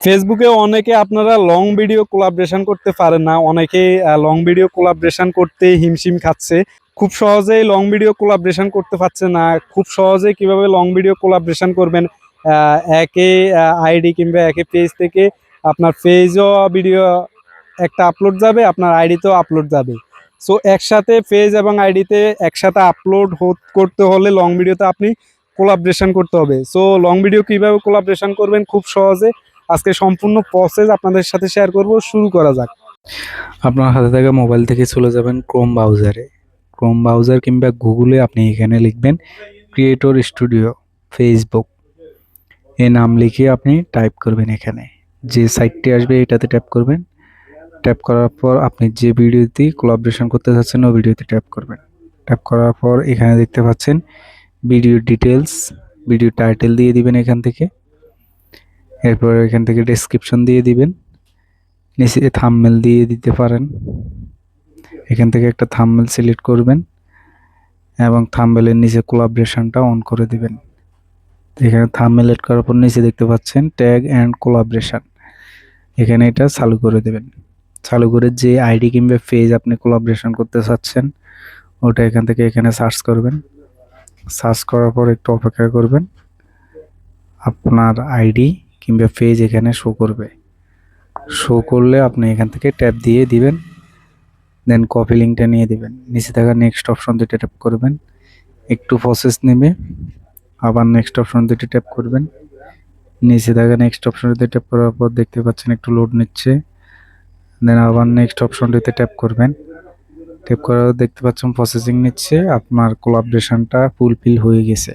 ফেসবুকে অনেকে আপনারা লং ভিডিও কোলাবরেশন করতে পারেন না, অনেকে লং ভিডিও কোলাবরেশন করতে হিমশিম খাচ্ছে। খুব সহজেই লং ভিডিও কোলাবরেশন করতে পারছে না, খুব সহজে কীভাবে লং ভিডিও কোলাবরেশন করবেন একে আইডি কিংবা একে পেজ থেকে আপনার পেজও ভিডিও একটা আপলোড যাবে, আপনার আইডিতেও আপলোড যাবে। সো একসাথে পেজ এবং আইডিতে একসাথে আপলোড করতে হলে লং ভিডিওতে আপনি কোলাবরেশন করতে হবে। সো লং ভিডিও কীভাবে কোলাবরেশন করবেন? খুব সহজে আজকে সম্পূর্ণ প্রসেস আপনাদের সাথে শেয়ার করব, শুরু করা যাক। আপনার হাতে থাকা মোবাইল থেকে চলে যাবেন ক্রোম ব্রাউজারে ক্রোম ব্রাউজার কিংবা গুগলে আপনি এখানে লিখবেন ক্রিয়েটর স্টুডিও ফেসবুক এ নাম লিখে আপনি টাইপ করবেন এখানে। যে সাইটটি আসবে এটাতে ট্যাপ করবেন। ট্যাপ করার পর আপনি যে ভিডিওতে কোলাবরেশন করতে চাচ্ছেন ওই ভিডিওতে ট্যাপ করবেন। ট্যাপ করার পর এখানে দেখতে পাচ্ছেন ভিডিও ডিটেলস ভিডিও টাইটেল দিয়ে দিবেন এখান থেকে। এরপর এখান থেকে ডেসক্রিপশন দিয়ে দিবেন। নিচে থাম্বনেল দিয়ে দিতে পারেন। এখান থেকে একটা থাম্বনেল সিলেক্ট করবেন এবং থাম্বনেলের নিচে কোলাবরেশনটা অন করে দিবেন। এখানে থাম্বনেল এড করার পর নিচে দেখতে পাচ্ছেন ট্যাগ অ্যান্ড কোলাবরেশন এখানে এটা চালু করে দেবেন। চালু করে যে আইডি কিংবা পেজ আপনি কোলাবরেশন করতে চাচ্ছেন, ওটা এখান থেকে এখানে সার্চ করবেন। সার্চ করার পর একটু অপেক্ষা করবেন। আপনার আইডি কিংবা পেজ এখানে শো করবে। শো করলে আপনি এখান থেকে ট্যাপ দিয়ে দিবেন দেন কপি লিঙ্কটা নিয়ে দিবেন। নিচে থাকা নেক্সট অপশন দুটো ট্যাপ করবেন। একটু প্রসেস নেবে, আবার নেক্সট অপশন দুটো ট্যাপ করবেন। নিচে থাকা নেক্সট অপশনটিতে ট্যাপ করার পর দেখতে পাচ্ছেন একটু লোড নিচ্ছে। দেন আবার নেক্সট অপশনটিতে ট্যাপ করবেন। ট্যাপ করার দেখতে পাচ্ছেন প্রসেসিং নিচ্ছে, আপনার কোলাবরেশনটা ফুলফিল হয়ে গেছে।